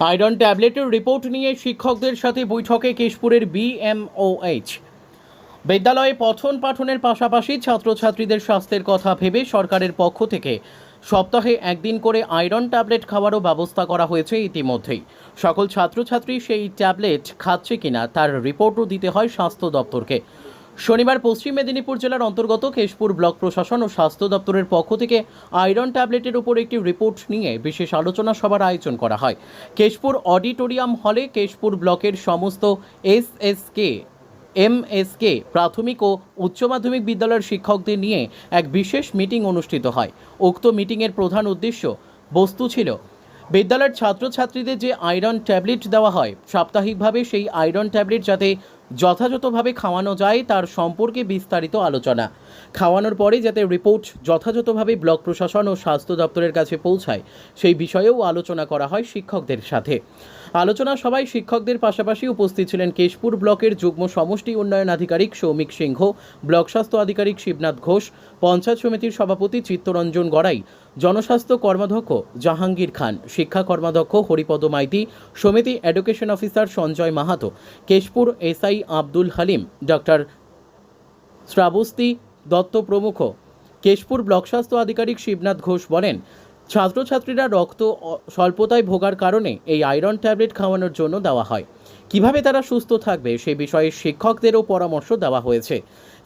Iron ট্যাবলেটের report নিয়ে শিক্ষকদের সাথে বৈঠকে কেশপুরের বিএমওএইচ। বিদ্যালয়ে পঠন পাঠনের পাশাপাশি ছাত্রছাত্রীদের স্বাস্থ্যের কথা ভেবে সরকারের পক্ষ থেকে সপ্তাহে একদিন করে আয়রন ট্যাবলেট খাওয়ারও ব্যবস্থা করা হয়েছে ইতিমধ্যেই। সকল ছাত্রছাত্রী সেই ট্যাবলেট খাচ্ছে কিনা তার রিপোর্টও দিতে হয় স্বাস্থ্য দপ্তরকে। শনিবার পশ্চিম মেদিনীপুর জেলার অন্তর্গত কেশপুর ব্লক প্রশাসন ও স্বাস্থ্য দপ্তরের পক্ষ থেকে আয়রন ট্যাবলেটের উপর একটি রিপোর্ট নিয়ে বিশেষ আলোচনা সভার আয়োজন করা হয়। কেশপুর অডিটোরিয়াম হলে কেশপুর ব্লকের সমস্ত এসএসকে, এমএসকে প্রাথমিক ও উচ্চ মাধ্যমিক বিদ্যালয়ের শিক্ষকদের নিয়ে এক বিশেষ মিটিং অনুষ্ঠিত হয়। উক্ত মিটিংয়ের প্রধান উদ্দেশ্য বস্তু ছিল, বিদ্যালয়ের ছাত্রছাত্রীদের যে আয়রন ট্যাবলেট দেওয়া হয়, সাপ্তাহিকভাবে সেই আয়রন ট্যাবলেট যাতে যথাযথভাবে খাওয়ানো যায় তার সম্পর্কে বিস্তারিত আলোচনা। খাওয়ানোর পরে যাতে রিপোর্ট যথাযথভাবে ব্লক প্রশাসন ও স্বাস্থ্য দপ্তরের কাছে পৌঁছায়, সেই বিষয়েও আলোচনা করা হয় শিক্ষকদের সাথে। আলোচনা সভায় শিক্ষকদের পাশাপাশি উপস্থিত ছিলেন কেশপুর ব্লকের যুগ্ম সমষ্টি উন্নয়ন আধিকারিক সৌমিক সিংহ, ব্লক স্বাস্থ্য আধিকারিক শিবনাথ ঘোষ, পঞ্চায়েত সমিতির সভাপতি চিত্তরঞ্জন গড়াই, জনস্বাস্থ্য কর্মাধ্যক্ষ জাহাঙ্গীর খান, শিক্ষা কর্মাধ্যক্ষ হরিপদ মাইতি, সমিতি education officer Sanjay Mahato, Keshpur SI Abdul Halim, doctor Shrabasti Datta প্রমুখ। কেশপুর ব্লক স্বাস্থ্য আধিকারিক শিবনাথ ঘোষ বলেন, ছাত্রছাত্রীরা রক্ত স্বল্পতায় ভোগার কারণে এই আয়রন ট্যাবলেট খাওয়ানোর জন্য দেওয়া হয়। কীভাবে তারা সুস্থ থাকবে সে বিষয়ে শিক্ষকদেরও পরামর্শ দেওয়া হয়েছে।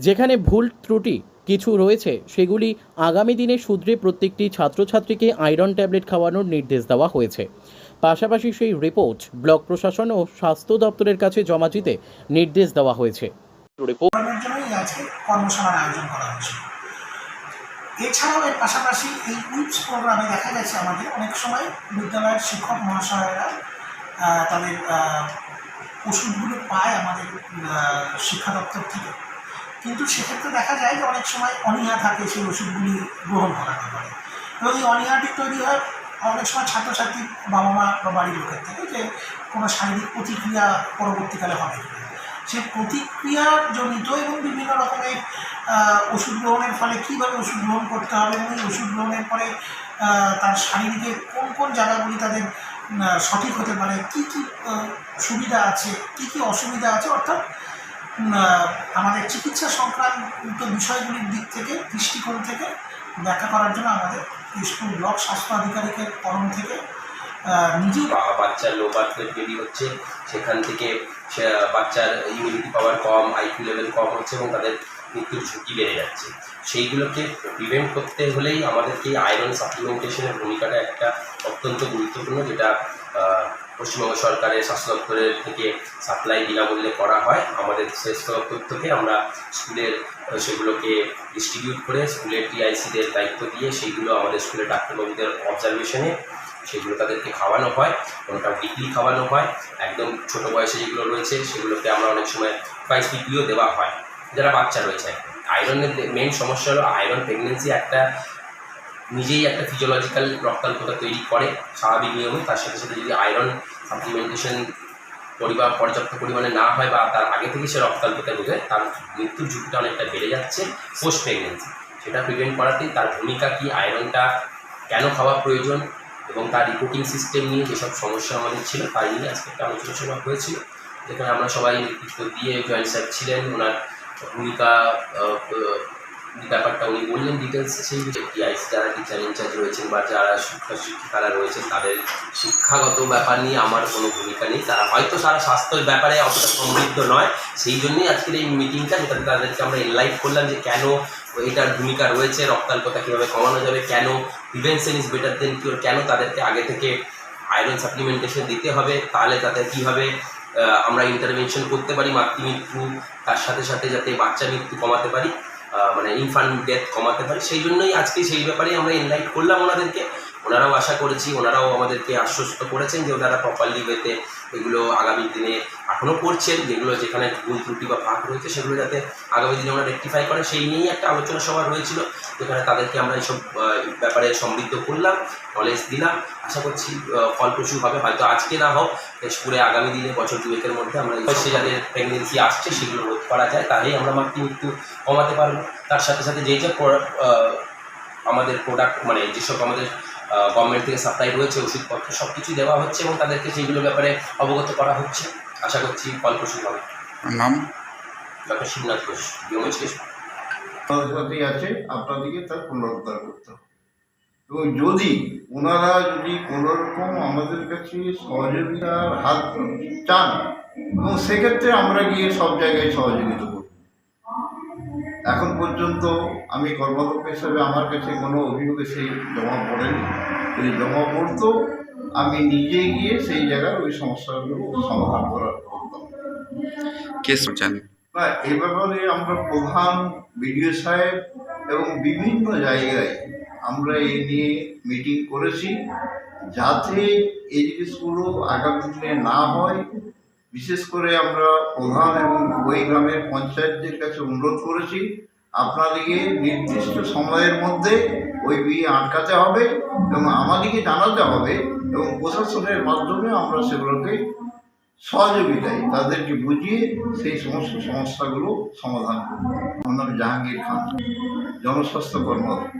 যেখানে ভুল ত্রুটি কিছু রয়েছে, সেগুলি আগামী দিনে শুধরে প্রত্যেকটি ছাত্রছাত্রীকে আয়রন ট্যাবলেট খাওয়ানোর নির্দেশ দেওয়া হয়েছে। পাশাপাশি সেই রিপোর্ট ব্লক প্রশাসন ও স্বাস্থ্য দপ্তরের কাছে জমা দিতে নির্দেশ দেওয়া হয়েছে। রিপোর্ট করানোর জন্যই আজকে কর্মশালার আয়োজন করা হয়েছে এছাড়াও এর পাশাপাশি এই উইপস প্রোগ্রামে দেখা গেছে আমাদের অনেক সময় বিদ্যালয়ের শিক্ষক মহাশয়েরা তাদের ওষুধগুলো পায় আমাদের শিক্ষা দপ্তর থেকে। কিন্তু সেক্ষেত্রে দেখা যায় যে অনেক সময় অনীহা থাকে সেই ওষুধগুলি গ্রহণ করার ব্যাপারে এবং এই অনীহাটি তৈরি হয় অনেক সময় ছাত্রছাত্রী বাবা মা বা বাড়ির লোকের থেকে যে কোনো শারীরিক প্রতিক্রিয়া পরবর্তীকালে হবে। সেই প্রতিক্রিয়াজনিত এবং বিভিন্ন রকমের ওষুধ গ্রহণের ফলে কীভাবে ওষুধ গ্রহণ করতে হবে এবং এই ওষুধ গ্রহণের পরে তার শারীরিকের কোন কোন জায়গাগুলি তাদের সঠিক হতে পারে, কী কী সুবিধা আছে, কী কী অসুবিধা আছে, অর্থাৎ আমাদের চিকিৎসা সংক্রান্ত বিষয়গুলির দিক থেকে, দৃষ্টিকোণ থেকে ব্যাখ্যা করার জন্য আমাদের স্কুল ব্লক স্বাস্থ্য আধিকারিকের তরফ থেকে নিজে বাচ্চার লো বার্থ ওয়েট বেবি হচ্ছে, সেখান থেকে সে বাচ্চার ইমিউনিটি পাওয়ার কম আইকিউ লেভেল কম হচ্ছে এবং তাদের মৃত্যুর ঝুঁকি বেড়ে যাচ্ছে। সেইগুলোকে প্রিভেন্ট করতে হলেই আমাদেরকে আয়রন সাপ্লিমেন্টেশনের ভূমিকাটা একটা অত্যন্ত গুরুত্বপূর্ণ, যেটা পশ্চিমবঙ্গ সরকারের স্বাস্থ্য দপ্তরের থেকে সাপ্লাই বিনামূল্যে করা হয়। আমাদের স্বাস্থ্য দপ্তর থেকে আমরা স্কুলের সেগুলোকে ডিস্ট্রিবিউট করে স্কুলের টিআইসিদের দায়িত্ব দিয়ে সেইগুলো আমাদের স্কুলের ডাক্তারবাবুদের অবজারভেশনে সেগুলো তাদেরকে খাওয়ানো হয়, কোনোটা উইকলি খাওয়ানো হয়, একদম ছোট বয়সে যেগুলো রয়েছে সেগুলোকে আমরা অনেক সময় প্রাইস পিপিও দেওয়া হয়। যারা বাচ্চা রয়েছে আয়রনের মেন সমস্যা হলো আয়রন প্রেগনেন্সি একটা নিজেই একটা ফিজিওলজিক্যাল রক্তাল্পতা তৈরি করে, স্বাভাবিক নিয়মে, তার সাথে সাথে যদি আয়রন সাপ্লিমেন্টেশন পরিমাণ পর্যাপ্ত পরিমাণে না হয় বা তার আগে থেকে সে রক্তাল্পতা ঢুকে তার মৃত্যুর ঝুঁকিটা অনেকটা বেড়ে যাচ্ছে পোস্ট প্রেগনেন্সি সেটা প্রিভেন্ট করাতেই তার ভূমিকা কি আয়রনটা কেন খাওয়া প্রয়োজন এবং তার রিপোর্টিং সিস্টেম নিয়ে যেসব সমস্যা আমাদের ছিল, তাই নিয়ে আজকে একটা আলোচনা সভা হয়েছিল। যেখানে আমরা সবাই নেতৃত্ব দিয়ে জয়েন্ট স্যার ছিলেন, ওনার ভূমিকা ব্যাপারটা উনি বললেন ডিটেলস সেই টিআইসি যারা টিচার ইনচার্জ রয়েছেন বা যারা শিক্ষক শিক্ষিকারা রয়েছেন, তাদের শিক্ষাগত ব্যাপার নিয়ে আমার কোনো ভূমিকা নেই। তারা হয়তো সারা স্বাস্থ্যের ব্যাপারে অতটা সমৃদ্ধ নয়। সেই জন্যই আজকের এই মিটিংটা যেটাতে তাদেরকে আমরা এনলাইট করলাম যে কেন এটার ভূমিকা রয়েছে, রক্তাল্পতা কীভাবে কমানো যাবে, কেন prevention is better than cure কেন তাদেরকে আগে থেকে আয়রন সাপ্লিমেন্টেশন দিতে হবে, তাহলে তাদের কীভাবে আমরা ইন্টারভেনশন করতে পারি মাতৃমৃত্যু তার সাথে সাথে যাতে বাচ্চা মৃত্যু কমাতে পারি। মানে ইনফান্ট ডেথ কমাতে পারি। সেই জন্যই আজকে সেই ব্যাপারে আমরা ইনলাইট করলাম ওনাদেরকে। ওনারাও আশা করেছি ওনারাও আমাদেরকে আশ্বস্ত করেছেন যে ওনারা প্রপারলি ওয়েতে এগুলো আগামী দিনে এখনও করছেন যেগুলো যেখানে ভুল ত্রুটি বা ফাঁক রয়েছে সেগুলো যাতে আগামী দিনে ওনারা রেকটিফাই করে সেই নিয়েই একটা আলোচনা সভা হয়েছিল যেখানে তাদেরকে আমরা এইসব ব্যাপারে সমৃদ্ধ করলাম নলেজ দিলাম। আশা করছি আহ, ফলপ্রসূ হবে হয়তো আজকে না হোক তেজপুরে আগামী দিনে বছর দুয়েকের মধ্যে আমরা সে যাদের প্রেগনেন্সি আসছে সেগুলো রোধ করা যায় তাহলেই আমরা মাতৃমৃত্যু কমাতে পারব। তার সাথে সাথে যেই যে আমাদের প্রোডাক্ট মানে যেসব আমাদের গভর্নমেন্ট থেকে সাপ্লাই রয়েছে ওষুধপত্র সব কিছু দেওয়া হচ্ছে এবং তাদেরকে সেইগুলোর ব্যাপারে অবগত করা হচ্ছে। আশা করছি ফলপ্রসূ হবে। নাম? ডক্টর শিবনাথ ঘোষ সাথেই আছে আপনাদেরকে তার পুনরুদ্ধার করতে হবে। এবং যদি ওনারা যদি কোনো রকম আমাদের কাছে সহযোগিতার হাত চান এবং সেক্ষেত্রে আমরা গিয়ে সব জায়গায় সহযোগিতা করব। এখন পর্যন্ত আমি কর্মদক্ষ হিসাবে আমার কাছে কোনো অভিযোগ সেই জমা পড়েনি। যদি জমা পড়তো আমি নিজে গিয়ে সেই জায়গার ওই সমস্যাগুলো সমাধান করার করতাম কেস না এ ব্যাপারে আমরা প্রধান বিডিও সাহেব এবং বিভিন্ন জায়গায় আমরা এই নিয়ে মিটিং করেছি যাতে এই জিনিসগুলো আগামী দিনে না হয়। বিশেষ করে আমরা প্রধান এবং ওই গ্রামের পঞ্চায়েতদের কাছে অনুরোধ করেছি, আপনাদেরকে নির্দিষ্ট সময়ের মধ্যে ওই বিয়ে আটকাতে হবে এবং আমাদেরকে জানাতে হবে এবং প্রশাসনের মাধ্যমে আমরা সেগুলোকে সহযোগিতায় তাদেরকে বুঝিয়ে সেই সমস্ত সমস্যাগুলো সমাধান করব। আমার নাম জাহাঙ্গীর খান, জনস্বাস্থ্য কর্মদক্ষ